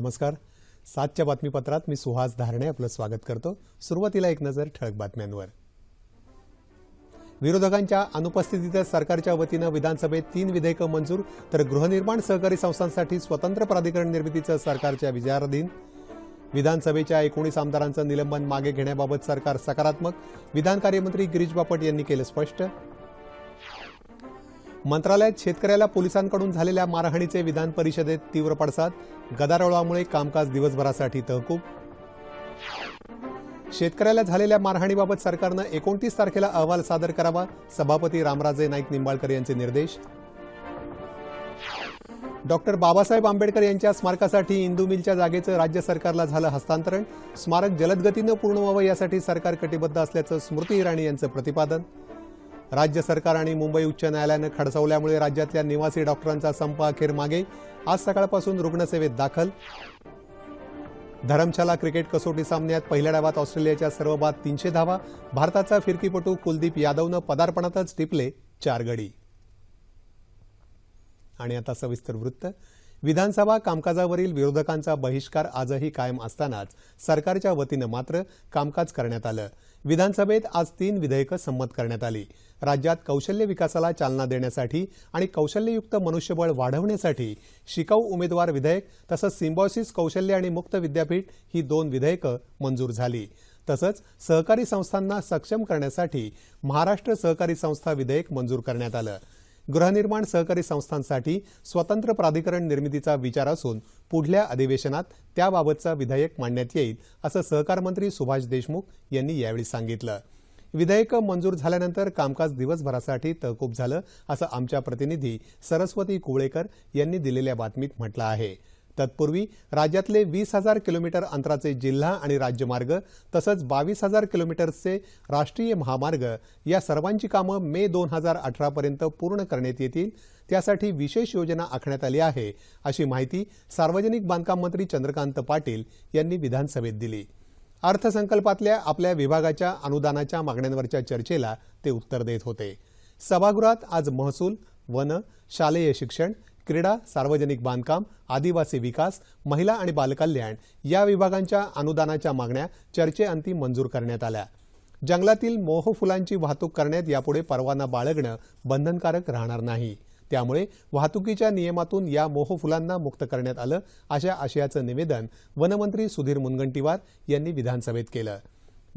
नमस्कार. सातच्या बातमीपत्रात मी सुहास धारणे आपलं स्वागत करतो. सुरुवातीला एक नजर ठळक बातम्यांवर. विरोधकांच्या अनुपस्थितीतच सरकारच्या वतीनं विधानसभेत तीन विधेयकं मंजूर तर गृहनिर्माण सहकारी संस्थांसाठी स्वतंत्र प्राधिकरण निर्मितीचं सरकारच्या विचाराधीन. विधानसभेच्या एकोणीस आमदारांचं निलंबन मागे घेण्याबाबत सरकार सकारात्मक. विधान कार्यमंत्री गिरीश बापट यांनी केलं स्पष्ट. मंत्रालयात शेतकऱ्याला पोलिसांकडून झालेल्या मारहाणीचे विधान परिषदेत तीव्र पडसाद गदारोळामुळे कामकाज दिवसभरासाठी तहकूब. शेतकऱ्याला झालेल्या मारहाणीबाबत सरकारनं एकोणतीस तारखेला अहवाल सादर करावा सभापती रामराजे नाईक निंबाळकर यांचे निर्देश. डॉक्टर बाबासाहेब आंबेडकर यांच्या स्मारकासाठी इंदू मिलच्या जागेचं राज्य सरकारला झालं हस्तांतरण. स्मारक जलदगतीनं पूर्ण व्हावं यासाठी सरकार कटिबद्ध असल्याचं स्मृती इराणी यांचं प्रतिपादन. राज्य सरकार आणि मुंबई उच्च न्यायालयानं खडसवल्यामुळे राज्यातल्या निवासी डॉक्टरांचा संप अखेर मागे. आज सकाळपासून रुग्णसेवेत दाखल. धरमशाला क्रिकेट कसोटी सामन्यात पहिल्या डावात ऑस्ट्रेलियाच्या सर्व बाद तीनशे धावा. भारताचा फिरकीपटू कुलदीप यादवनं पदार्पणातच टिपले चार गडी. आणि आता सविस्तर वृत्त. विधानसभा कामकाजावरील विरोधकांचा बहिष्कार आजही कायम असतानाच सरकारच्या वतीनं मात्र कामकाज करण्यात आलं. विधानसभेत आज तीन विधेयकं संमत करण्यात आली. राज्यात कौशल्य विकासाला चालना देण्यासाठी आणि कौशल्ययुक्त मनुष्यबळ वाढवण्यासाठी शिकाऊ उमेदवार विधेयक तसंच सिम्बॉसिस कौशल्य आणि मुक्त विद्यापीठ ही दोन विधेयकं मंजूर झाली. तसंच सहकारी संस्थांना सक्षम करण्यासाठी महाराष्ट्र सहकारी संस्था विधेयक मंजूर करण्यात आलं. गृहनिर्माण सहकारी संस्थांसाठी स्वतंत्र प्राधिकरण निर्मितीचा विचार असून पुढल्या अधिवेशनात त्याबाबतचा विधेयक मांडण्यात येईल असं सहकार मंत्री सुभाष देशमुख यांनी यावेळी सांगितलं. विधेयकं मंजूर झाल्यानंतर कामकाज दिवसभरासाठी तहकूब झालं असं आमच्या प्रतिनिधी सरस्वती कुवळेकर यांनी दिलेल्या बातमीत म्हटलं आहे. तत्पूर्वी राज्यातले वीस हजार किलोमीटर अंतराचे जिल्हा आणि राज्यमार्ग तसंच बावीस हजार किलोमीटर्सचे राष्ट्रीय महामार्ग या सर्वांची कामं मे दोन हजार अठरापर्यंत पूर्ण करण्यात येतील. त्यासाठी विशेष योजना आखण्यात आली आहे अशी माहिती सार्वजनिक बांधकाम मंत्री चंद्रकांत पाटील यांनी विधानसभेत दिली. अर्थसंकल्पातल्या आपल्या विभागाच्या अनुदानाच्या मागण्यांवरच्या चर्चेला ते उत्तर देत होते. सभागृहात आज महसूल वन शालेय शिक्षण क्रीडा सार्वजनिक बांधकाम आदिवासी विकास महिला आणि बालकल्याण या विभागांच्या अनुदानाच्या मागण्या चर्चेअंती मंजूर करण्यात आल्या. जंगलातील मोहफुलांची वाहतूक करण्यात यापुढे परवाना बाळगणं बंधनकारक राहणार नाही. त्यामुळे वाहतुकीच्या नियमातून या मोहफुलांना मुक्त करण्यात आलं अशा आशयाचं निवेदन वनमंत्री सुधीर मुनगंटीवार यांनी विधानसभेत केलं.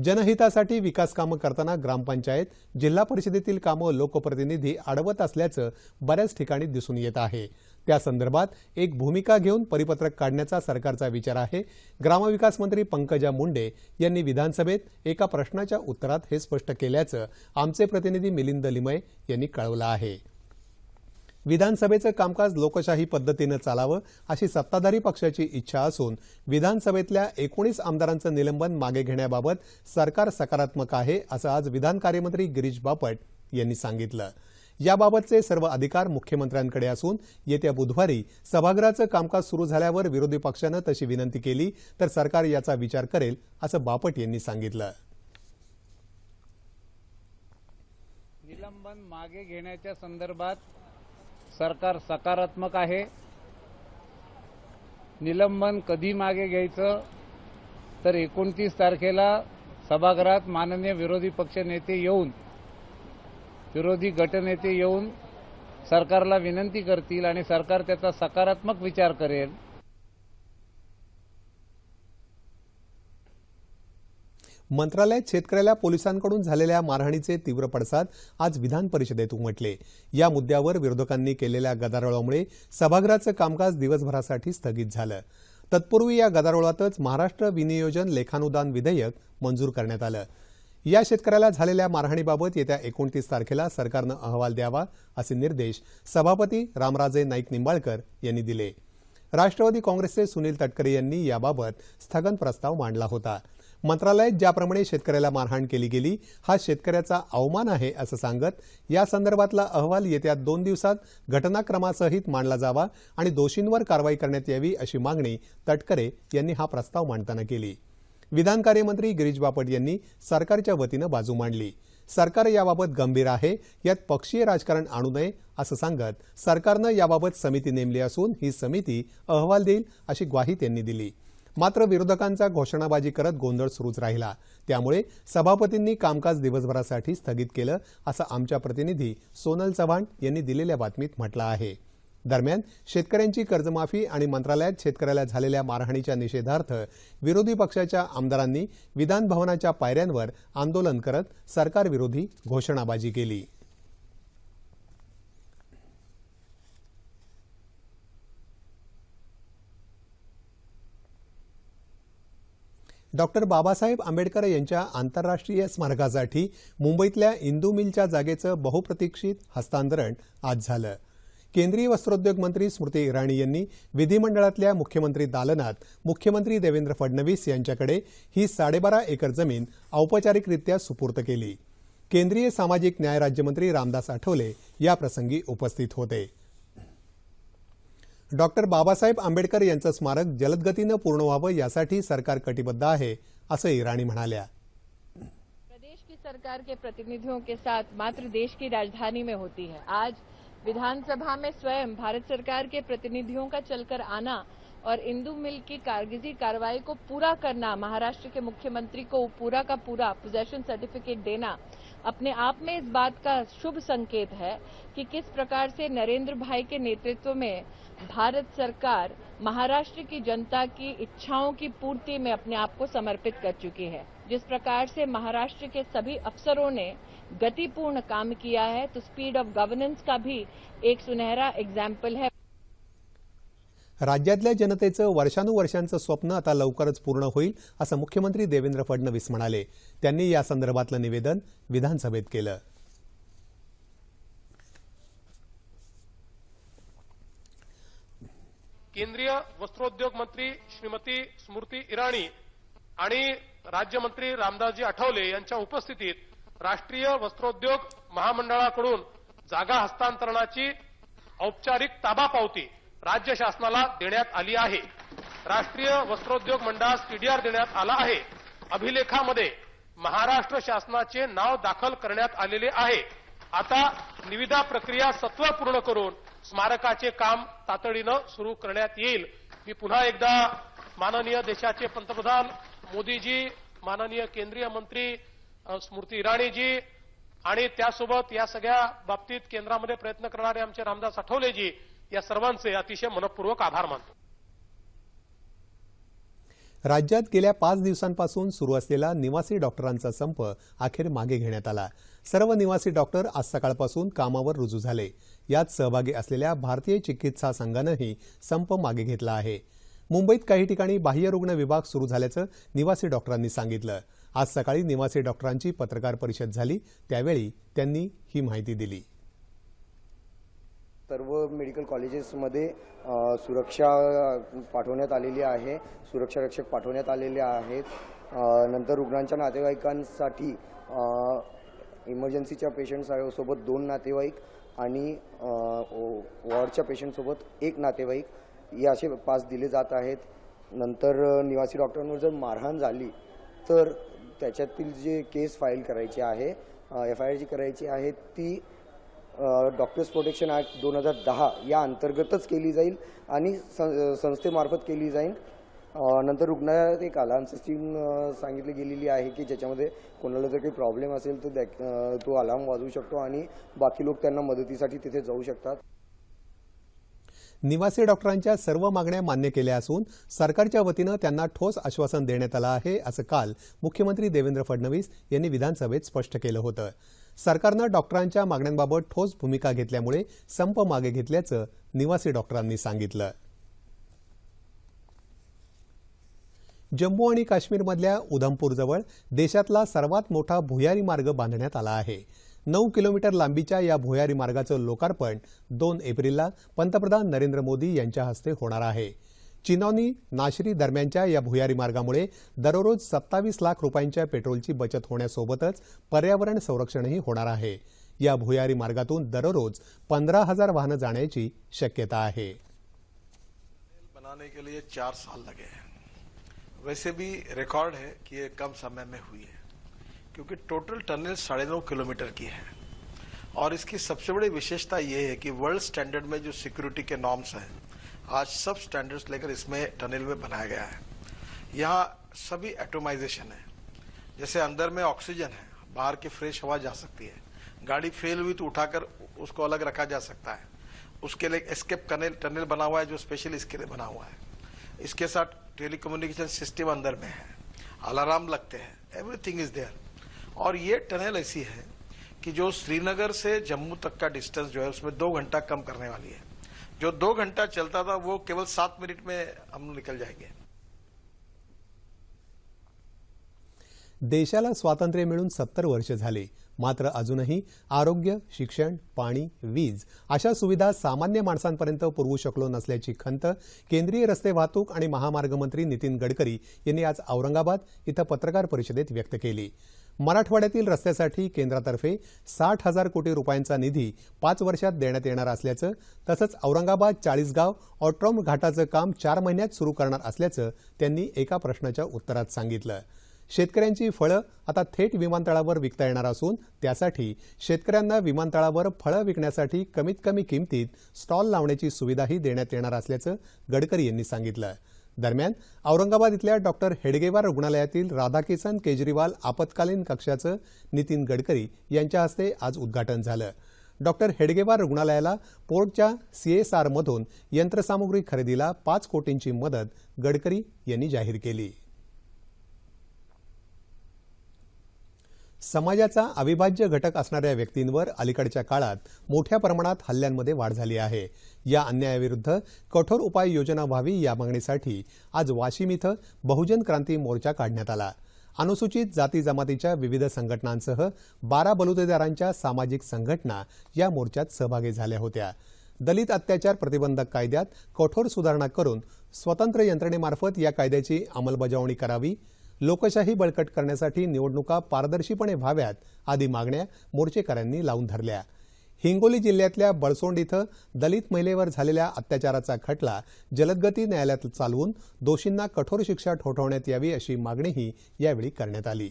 जनहितासाठी विकास कामं करताना ग्रामपंचायत जिल्हा परिषदेतील कामं लोकप्रतिनिधी अडवत असल्याचं बऱ्याच ठिकाणी दिसून येत आहे. त्या संदर्भात एक भूमिका घेऊन परिपत्रक काढण्याचा सरकारचा विचार आहे. ग्रामविकास मंत्री पंकजा मुंडे यांनी विधानसभेत एका प्रश्नाच्या उत्तरात हे स्पष्ट केल्याचं आमचे प्रतिनिधी मिलिंद लिमय यांनी कळवलं आहे. विधानसभेचं कामकाज लोकशाही पद्धतीनं चालावं अशी सत्ताधारी पक्षाची इच्छा असून विधानसभेतल्या एकोणीस आमदारांचं निलंबन मागे घेण्याबाबत सरकार सकारात्मक आहे असं आज विधान कार्यमंत्री गिरीश बापट यांनी सांगितलं. याबाबतचे सर्व अधिकार मुख्यमंत्र्यांकडे असून येत्या बुधवारी सभागृहाचं कामकाज सुरू झाल्यावर विरोधी पक्षानं तशी विनंती केली तर सरकार याचा विचार करेल असं बापट यांनी सांगितलं. निलंबन मागे घेण्याच्या संदर्भात सरकार सकारात्मक आहे. निलंबन कधी मागे घ्यायचं? तर एकोणतीस तारखेला सभागृहात माननीय विरोधी पक्ष नेते येऊन विरोधी गटनेते येऊन सरकारला विनंती करतील आणि सरकार त्याचा सकारात्मक विचार करेल. मंत्रालयात शेतकऱ्याला पोलिसांकडून झालेल्या मारहाणीचे तीव्र पडसाद आज विधान परिषदेत उमटले. या मुद्द्यावर विरोधकांनी केलेल्या गदारोळामुळे सभागृहाचं कामकाज दिवसभरासाठी स्थगित झालं. तत्पूर्वी या गदारोळातच महाराष्ट्र विनियोजन लेखानुदान विधेयक मंजूर करण्यात आलं. या शेतकऱ्याला झालेल्या मारहाणीबाबत येत्या एकोणतीस तारखेला सरकारनं अहवाल द्यावा असे निर्देश सभापती रामराजे नाईक निंबाळकर यांनी दिले. राष्ट्रवादी काँग्रेसचे सुनील तटकरे यांनी याबाबत स्थगन प्रस्ताव मांडला होता. मंत्रालयात ज्याप्रमाणे शेतकऱ्याला मारहाण केली गेली हा शेतकऱ्याचा अवमान आहे असं सांगत या संदर्भातला अहवाल येत्या दोन दिवसात घटनाक्रमासहित मांडला जावा आणि दोषींवर कारवाई करण्यात यावी अशी मागणी तटकरे यांनी हा प्रस्ताव मांडताना केली. विधान कार्यमंत्री गिरीश बापट यांनी सरकारच्या वतीनं बाजू मांडली. सरकार याबाबत गंभीर आहे यात पक्षीय राजकारण आणू नये असं सांगत सरकारनं याबाबत समिती नेमली असून ही समिती अहवाल देईल अशी ग्वाही त्यांनी दिली. मात्र विरोधकांचा घोषणाबाजी करत गोंधळ सुरूच राहिला. त्यामुळे सभापतींनी कामकाज दिवसभरासाठी स्थगित केलं असं आमच्या प्रतिनिधी सोनल चव्हाण यांनी दिलेल्या बातमीत म्हटलं आहे. दरम्यान शेतकऱ्यांची कर्जमाफी आणि मंत्रालयात शेतकऱ्याला झालेल्या मारहाणीच्या निषेधार्थ विरोधी पक्षाच्या आमदारांनी विधान भवनाच्या पायऱ्यांवर आंदोलन करत सरकारविरोधी घोषणाबाजी केली. डॉक्टर बाबासाहेब आंबेडकर यांच्या आंतरराष्ट्रीय स्मारकासाठी मुंबईतल्या इंदू मिलच्या जागेचं बहुप्रतीक्षित हस्तांतरण आज झालं. केंद्रीय वस्त्रोद्योग मंत्री स्मृती इराणी यांनी विधिमंडळातल्या मुख्यमंत्री दालनात मुख्यमंत्री देवेंद्र फडणवीस यांच्याकडे ही साडेबारा एकर जमीन औपचारिकरित्या सुपूर्त केली. केंद्रीय सामाजिक न्याय राज्यमंत्री रामदास आठवले याप्रसंगी उपस्थित होते. डॉक्टर बाबा बाबासाहेब आंबेडकर यांचं स्मारक जलदगतीनं पूर्ण व्हावं यासाठी सरकार कटिबद्ध आहे असं इराणी म्हणाल्या. प्रदेश की सरकार के प्रतिनिधियों के साथ मात्र देश की राजधानी में होती है। आज विधानसभा में स्वयं भारत सरकार के प्रतिनिधियों का चलकर आना और इंदू मिल की कारगिजी कार्रवाई को पूरा करना, महाराष्ट्र के मुख्यमंत्री को पूरा का पूरा पोजेशन सर्टिफिकेट देना, अपने आप में इस बात का शुभ संकेत है कि किस प्रकार से नरेंद्र भाई के नेतृत्व में भारत सरकार महाराष्ट्र की जनता की इच्छाओं की पूर्ति में अपने आप को समर्पित कर चुकी है। जिस प्रकार से महाराष्ट्र के सभी अफसरों ने गतिपूर्ण काम किया है तो स्पीड ऑफ़ गवर्नेंस का भी एक सुनहरा एग्ज़ाम्पल है। राज्यातल्या जनतेचं वर्षानुवर्षांचं स्वप्न आता लवकरच पूर्ण होईल असं मुख्यमंत्री देवेंद्र फडणवीस म्हणाले. त्यांनी या संदर्भातलं निवेदन विधानसभेत केलं. केंद्रीय वस्त्रोद्योग मंत्री श्रीमती स्मृती इराणी आणि राज्यमंत्री रामदासजी आठवले यांच्या उपस्थितीत राष्ट्रीय वस्त्रोद्योग महामंडळाकडून जागा हस्तांतरणाची औपचारिक ताबा पावती राज्य शासनाला देण्यात आली आहे. राष्ट्रीय वस्त्रोद्योग मंडळास टीडीआर देण्यात आला आहे. अभिलेखामध्ये महाराष्ट्र शासनाचे नाव दाखल करण्यात आलेले आहे. आता निविदा प्रक्रिया सत्वर पूर्ण करून स्मारकाचे काम तातडीनं सुरू करण्यात येईल. मी पुन्हा एकदा माननीय देशाचे पंतप्रधान मोदीजी माननीय केंद्रीय मंत्री स्मृती इराणीजी आणि त्यासोबत या सगळ्या बाबतीत केंद्रामध्ये प्रयत्न करणारे आमचे रामदास आठवलेजी या सर्वांचे अतिशय मनपूर्वक आभार मानतो. राज्यात गेल्या पाच दिवसांपासून सुरू असलेला निवासी डॉक्टरांचा संप अखेर मागे घेण्यात आला. सर्व निवासी डॉक्टर आज सकाळपासून कामावर रुजू झाले. यात सहभागी असलेल्या भारतीय चिकित्सा संघानंही संप मागे घेतला आहे. मुंबईत काही ठिकाणी बाह्य रुग्ण विभाग सुरू झाल्याचं निवासी डॉक्टरांनी सांगितलं. आज सकाळी निवासी डॉक्टरांची पत्रकार परिषद झाली. त्यावेळी त्यांनी ही माहिती दिली. सर्व मेडिकल कॉलेजेसमध्ये सुरक्षा पाठवण्यात आलेली आहे सुरक्षारक्षक पाठवण्यात आलेले आहेत. नंतर रुग्णांच्या नातेवाईकांसाठी इमर्जन्सीच्या पेशंटसोबत दोन नातेवाईक आणि वॉर्डच्या पेशंटसोबत एक नातेवाईक. हे असे पास दिले जात आहेत. नंतर निवासी डॉक्टरांवर जर मारहाण झाली तर त्याच्यातील जे केस फाईल करायची आहे एफ आय आर जी करायची आहे ती डॉक्टर्स प्रोटेक्शन ॲक्ट दोन हजार दहा या अंतर्गतच केली जाईल आणि सं- संस्थेमार्फत केली जाईल. नंतर रुग्णालयात एक अलार्म सिस्टीम सांगितली गेलेली आहे की ज्याच्यामध्ये कोणाला जर काही प्रॉब्लेम असेल तर तो अलार्म वाजवू शकतो आणि बाकी लोक त्यांना मदतीसाठी तिथे जाऊ शकतात. निवासी डॉक्टरांच्या सर्व मागण्या मान्य केल्या असून सरकारच्या वतीनं त्यांना ठोस आश्वासन देण्यात आलं आहे असं काल मुख्यमंत्री देवेंद्र फडणवीस यांनी विधानसभेत स्पष्ट केलं होतं. सरकारनं डॉक्टरांच्या मागण्यांबाबत ठोस भूमिका घेतल्यामुळे संप मागे घेतल्याचं निवासी डॉक्टरांनी सांगितलं. जम्मू आणि काश्मीरमधल्या उधमपूरजवळ देशातला सर्वात मोठा भुयारी मार्ग बांधण्यात आला आहे. नऊ किलोमीटर लांबीच्या या भुयारी मार्गाचं लोकार्पण दोन एप्रिलला पंतप्रधान नरेंद्र मोदी यांच्या हस्ते होणार आहे. चिनॉनी नाशरी दरम्यानच्या या भुयारी मार्गामुळे दररोज सत्तावीस लाख रुपयांच्या पेट्रोलची बचत होण्यासोबतच पर्यावरण संरक्षणही होणार आहे. या भुयारी मार्गातून दररोज पंधरा हज़ार वाहनं जाण्याची शक्यता आहे. बनाने के लिए चार साल लगे हैं। वैसे भी रिकॉर्ड है कि ये कम समय में हुई है, क्योंकि टोटल टनल साढ़े नौ किलोमीटर की है। और इसकी सबसे बड़ी विशेषता ये है कि वर्ल्ड स्टैंडर्ड में जो सिक्योरिटी के नॉर्म्स हैं आज सब स्टैंडर्ड्स लेकर इसमें टनल में बनाया गया है। यहाँ सभी एटोमाइजेशन है। जैसे अंदर में ऑक्सीजन है, बाहर की फ्रेश हवा जा सकती है। गाड़ी फेल हुई तो उठाकर उसको अलग रखा जा सकता है। उसके लिए एस्केप टनल टनल बना हुआ है जो स्पेशल इसके लिए बना हुआ है। इसके साथ टेलीकम्युनिकेशन सिस्टम अंदर में है। अलार्म लगते हैं। एवरीथिंग इज़ देयर और ये टनल ऐसी है कि जो श्रीनगर से जम्मू तक का डिस्टेंस जो है, उसमें दो घंटा कम करने वाली है। जो दो घंटा चलता था वो केवल सात मिनट में हम निकल जाएंगे। देशाला स्वातंत्र्य मिळून सत्तर वर्ष झाली. मात्र अजूनही आरोग्य शिक्षण पाणी वीज अशा सुविधा सामान्य माणसांपर्यंत पुरवू शकलो नसल्याची खंत केंद्रीय रस्ते वाहतूक आणि महामार्ग मंत्री नितीन गडकरी यांनी आज औरंगाबाद इथं पत्रकार परिषदेत व्यक्त केली. मराठवाड्यातील रस्त्यासाठी केंद्रातर्फे साठ हजार कोटी रुपयांचा निधी पाच वर्षात देण्यात येणार असल्याचं तसंच औरंगाबाद चाळीसगाव ऑट्रॉम घाटाचं काम चार महिन्यात सुरू करणार असल्याचं त्यांनी एका प्रश्नाच्या उत्तरात सांगितलं. शेतकऱ्यांची फळं आता थेट विमानतळावर विकता येणार असून त्यासाठी शेतकऱ्यांना विमानतळावर फळं विकण्यासाठी कमीत कमी किमतीत स्टॉल लावण्याची सुविधाही देण्यात येणार असल्याचं गडकरी यांनी सांगितलं. दरम्यान औरंगाबाद इथल्या डॉक्टर हेडगेवार रुग्णालयातील राधाकिसन केजरीवाल आपत्कालीन कक्षाचं नितीन गडकरी यांच्या हस्ते आज उद्घाटन झालं. डॉक्टर हेडगेवार रुग्णालयाला पोर्टच्या सीएसआरमधून यंत्रसामुग्री खरेदीला पाच कोटींची मदत गडकरी यांनी जाहीर केली. समाजाचा अविभाज्य घटक असणाऱ्या व्यक्तींवर अलीकडच्या काळात मोठ्या प्रमाणात हल्ल्यांमध्ये वाढ झाली आहे. या अन्यायाविरुद्ध कठोर उपाय योजना व्हावी या मागणीसाठी आज वाशिम इथं बहुजन क्रांती मोर्चा काढण्यात आला. अनुसूचित जाती जमातीच्या विविध संघटनांसह बारा बलुतेदारांच्या सामाजिक संघटना या मोर्चात सहभागी झाल्या होत्या. दलित अत्याचार प्रतिबंधक कायद्यात कठोर सुधारणा करून स्वतंत्र यंत्रणेमार्फत या कायद्याची अंमलबजावणी करावी. लोकशाही बळकट करण्यासाठी निवडणुका पारदर्शीपणे व्हाव्यात आदी मागण्या मोर्चेकऱ्यांनी लावून धरल्या. हिंगोली जिल्ह्यातल्या बळसोंड इथं दलित महिलेवर झालेल्या अत्याचाराचा खटला जलदगती न्यायालयात चालवून दोषींना कठोर शिक्षा ठोठवण्यात यावी अशी मागणीही यावेळी करण्यात आली.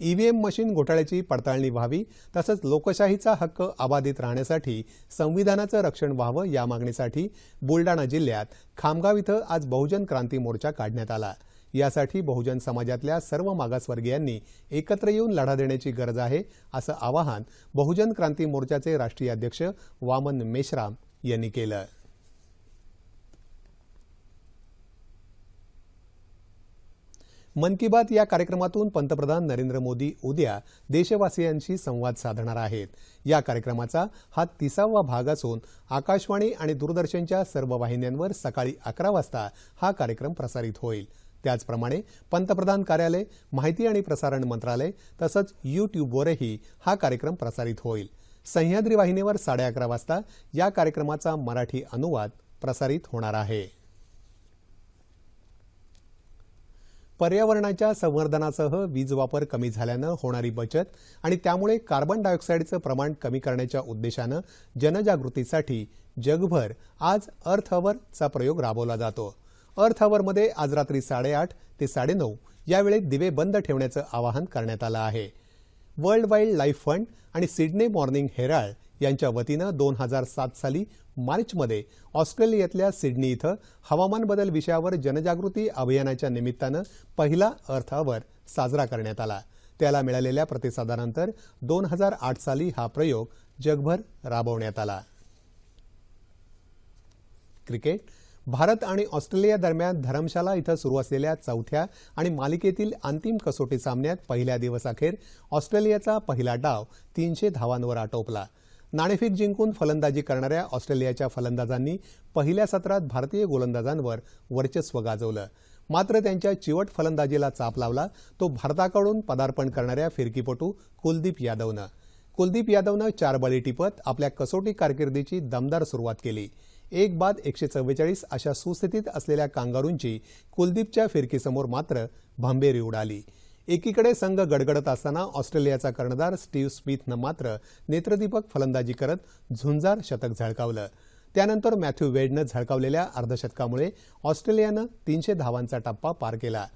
ईव्हीएम मशीन घोटाळ्याची पडताळणी व्हावी तसंच लोकशाहीचा हक्क अबाधित राहण्यासाठी संविधानाचं रक्षण व्हावं या मागणीसाठी बुलडाणा जिल्ह्यात खामगाव इथं आज बहुजन क्रांती मोर्चा काढण्यात आला. यासाठी बहुजन समाजातल्या सर्व मागासवर्गीयांनी एकत्र येऊन लढा देण्याची गरज आहे असं आवाहन बहुजन क्रांती मोर्चाचे राष्ट्रीय अध्यक्ष वामन मेश्राम यांनी केलं. मन की बात या कार्यक्रमातून पंतप्रधान नरेंद्र मोदी उद्या देशवासियांशी संवाद साधणार आहेत. या कार्यक्रमाचा हा तिसावा भाग असून आकाशवाणी आणि दूरदर्शनच्या सर्व वाहिन्यांवर सकाळी अकरा वाजता हा कार्यक्रम प्रसारित होईल. त्याचप्रमाणे पंतप्रधान कार्यालय माहिती आणि प्रसारण मंत्रालय तसंच यूट्यूबवरही हा कार्यक्रम प्रसारित होईल. सह्याद्री वाहिनीवर साडे अकरा वाजता या कार्यक्रमाचा मराठी अनुवाद प्रसारित होणार आहे. पर्यावरणाच्या संवर्धनासह वीज वापर कमी झाल्यानं होणारी बचत आणि त्यामुळे कार्बन डायऑक्साईडचं प्रमाण कमी करण्याच्या उद्देशानं जनजागृतीसाठी जगभर आज अर्थ अवरचा प्रयोग राबवला जातो. अर्थ अवरमध्ये आज रात्री साडेआठ ते साडेनऊ या वेळेत दिवे बंद ठेवण्याचं आवाहन करण्यात आलं आहे. वर्ल्ड वाईल्ड लाईफ फंड आणि सिडने मॉर्निंग हेराल्ड यांच्या वतीनं दोन हजार सात साली मार्चमध्ये ऑस्ट्रेलियातल्या सिडनी इथं हवामान बदल विषयावर जनजागृती अभियानाच्या निमित्तानं पहिला अर्थ अवर साजरा करण्यात आला. त्याला मिळालेल्या प्रतिसादानंतर दोन हजार आठ साली हा प्रयोग जगभर राबवण्यात आला. क्रिकेट भारत आणि ऑस्ट्रेलिया दरम्यान धरमशाला इथं सुरू असलेल्या चौथ्या आणि मालिकेतील अंतिम कसोटी सामन्यात पहिल्या दिवसाखेर ऑस्ट्रेलियाचा पहिला डाव तीनशे धावांवर आटोपला. नाणेफेक जिंकून फलंदाजी करणाऱ्या ऑस्ट्रेलियाच्या फलंदाजांनी पहिल्या सत्रात भारतीय गोलंदाजांवर वर्चस्व गाजवलं. मात्र त्यांच्या चिवट फलंदाजीला चाप लावला तो भारताकडून पदार्पण करणाऱ्या फिरकीपटू कुलदीप यादवनं. कुलदीप यादवनं चार बळी टिपत आपल्या कसोटी कारकिर्दीची दमदार सुरुवात केली. एक बाद एकशे चव्वेचाळीस अशा सुस्थितीत असलेल्या कांगारूंची कुलदीपच्या फिरकीसमोर मात्र भांबेरी उडाली. एकीकडे संघ गडगडत असताना ऑस्ट्रेलियाचा कर्णधार स्टीव्ह स्मिथनं मात्र नेत्रदीपक फलंदाजी करत झुंजार शतक झळकावलं. त्यानंतर मॅथ्यू वेडनं झळकावलेल्या अर्धशतकामुळे ऑस्ट्रेलियानं तीनशे धावांचा टप्पा पार केला.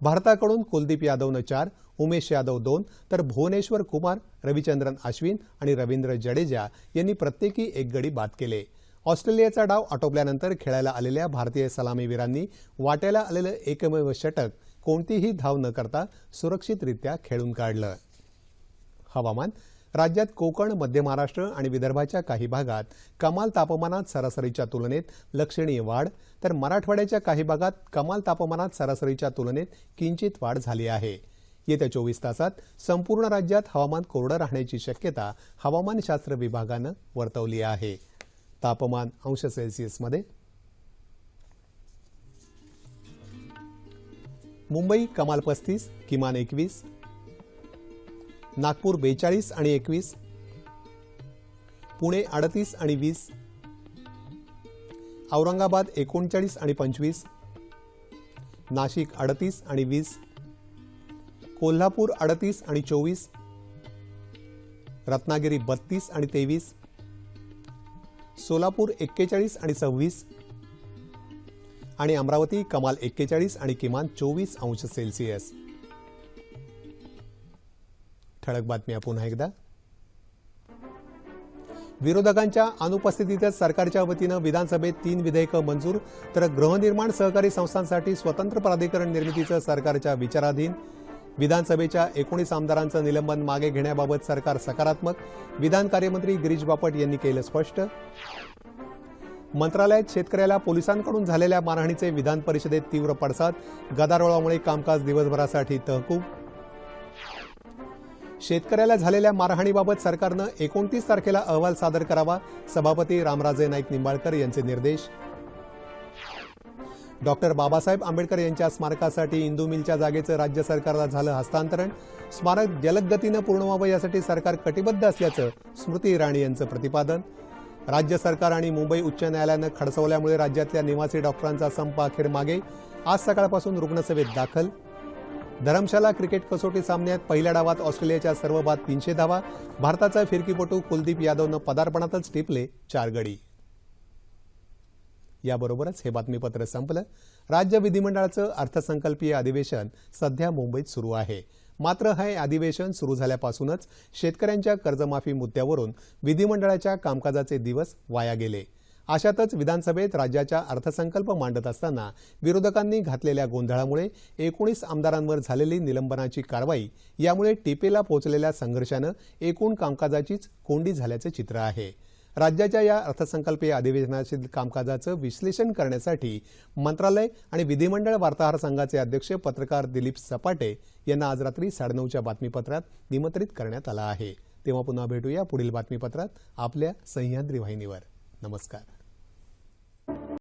भारताकडून कुलदीप यादवनं चार उमेश यादव दोन तर भुवनेश्वर कुमार रविचंद्रन अश्विन आणि रवींद्र जडेजा यांनी प्रत्येकी एक गडी बाद केले. ऑस्ट्रेलियाचा डाव आटोपल्यानंतर खेळायला आलेल्या भारतीय सलामीवीरांनी वाट्याला आलेलं एकमेव षटक कोणतीही धाव न करता सुरक्षितरित्या खेळून काढलं. हवामान राज्यात कोकण मध्य महाराष्ट्र आणि विदर्भाच्या काही भागात कमाल तापमानात सरासरीच्या तुलनेत लक्षणीय वाढ तर मराठवाड्याच्या काही भागात कमाल तापमानात सरासरीच्या तुलनेत किंचित वाढ झाली आहे. येत्या चोवीस तासात संपूर्ण राज्यात हवामान कोरडं राहण्याची शक्यता हवामानशास्त्र विभागानं वर्तवली आहे. तापमान अंश सेल्सिअसमध्ये मुंबई कमाल पस्तीस किमान एकवीस. नागपूर बेचाळीस आणि एकवीस. पुणे अडतीस आणि वीस. औरंगाबाद एकोणचाळीस आणि पंचवीस. नाशिक अडतीस आणि वीस. कोल्हापूर अडतीस आणि चोवीस. रत्नागिरी बत्तीस आणि तेवीस. सोलापूर एक्केचाळीस आणि सव्वीस. आणि अमरावती कमाल एक्केचाळीस आणि किमान चोवीस अंश सेल्सिअस. ठळक बातम्या पुन्हा एकदा. विरोधकांच्या अनुपस्थितीतच सरकारच्या वतीनं विधानसभेत तीन विधेयकं मंजूर तर गृहनिर्माण सहकारी संस्थांसाठी स्वतंत्र प्राधिकरण निर्मितीचं सरकारच्या विचाराधीन. विधानसभेच्या एकोणीस आमदारांचं निलंबन मागे घेण्याबाबत सरकार सकारात्मक. विधान कार्यमंत्री गिरीश बापट यांनी केलं स्पष्ट. मंत्रालयात शेतकऱ्याला पोलिसांकडून झालेल्या मारहाणीचे विधान परिषदेत तीव्र पडसाद. गदारोळामुळे कामकाज दिवसभरासाठी तहकूब. शेतकऱ्याला झालेल्या मारहाणीबाबत सरकारनं एकोणतीस तारखेला अहवाल सादर करावा सभापती रामराजे नाईक निंबाळकर यांचे निर्देश. डॉक्टर बाबासाहेब आंबेडकर यांच्या स्मारकासाठी इंदू मिलच्या जागेचं राज्य सरकारला झालं हस्तांतरण. स्मारक जलद गतीनं पूर्ण व्हावं यासाठी सरकार कटिबद्ध असल्याचं स्मृती इराणी यांचं प्रतिपादन. राज्य सरकार आणि मुंबई उच्च न्यायालयानं खडसवल्यामुळे राज्यातल्या निवासी डॉक्टरांचा संप अखेर मागे. आज सकाळपासून रुग्णसेवेत दाखल. धरमशाला क्रिकेट कसोटी सामन्यात पहिल्या डावात ऑस्ट्रेलियाच्या सर्व बाद तीनशे धावा. भारताचा फिरकीपटू कुलदीप यादवनं पदार्पणातच टिपले चार गडी. याबरोबरच हे बातमीपत्र संपलं. राज्य विधिमंडळाचं अर्थसंकल्पीय अधिवेशन सध्या मुंबईत सुरू आहे. मात्र हे अधिवेशन सुरू झाल्यापासूनच शेतकऱ्यांच्या कर्जमाफी मुद्द्यावरून विधिमंडळाच्या कामकाजाचे दिवस वाया गेले. अशातच विधानसभेत राज्याच्या अर्थसंकल्प मांडत असताना विरोधकांनी घातलेल्या गोंधळामुळे एकोणीस आमदारांवर झालेली निलंबनाची कारवाई यामुळे टिपेला पोहोचलेल्या संघर्षानं एकूण कामकाजाचीच कोंडी झाल्याचं चित्र आहे. राज्याच्या या अर्थसंकल्पीय अधिवेशनातील कामकाजाचं विश्लेषण करण्यासाठी मंत्रालय आणि विधिमंडळ वार्ताहर संघाचे अध्यक्ष पत्रकार दिलीप सपाटे यांना आज रात्री साडेनऊच्या बातमीपत्रात निमंत्रित करण्यात आलं आहे. तेव्हा पुन्हा भेटूया पुढील बातमीपत्रात आपल्या सह्याद्री वाहिनीवर. नमस्कार.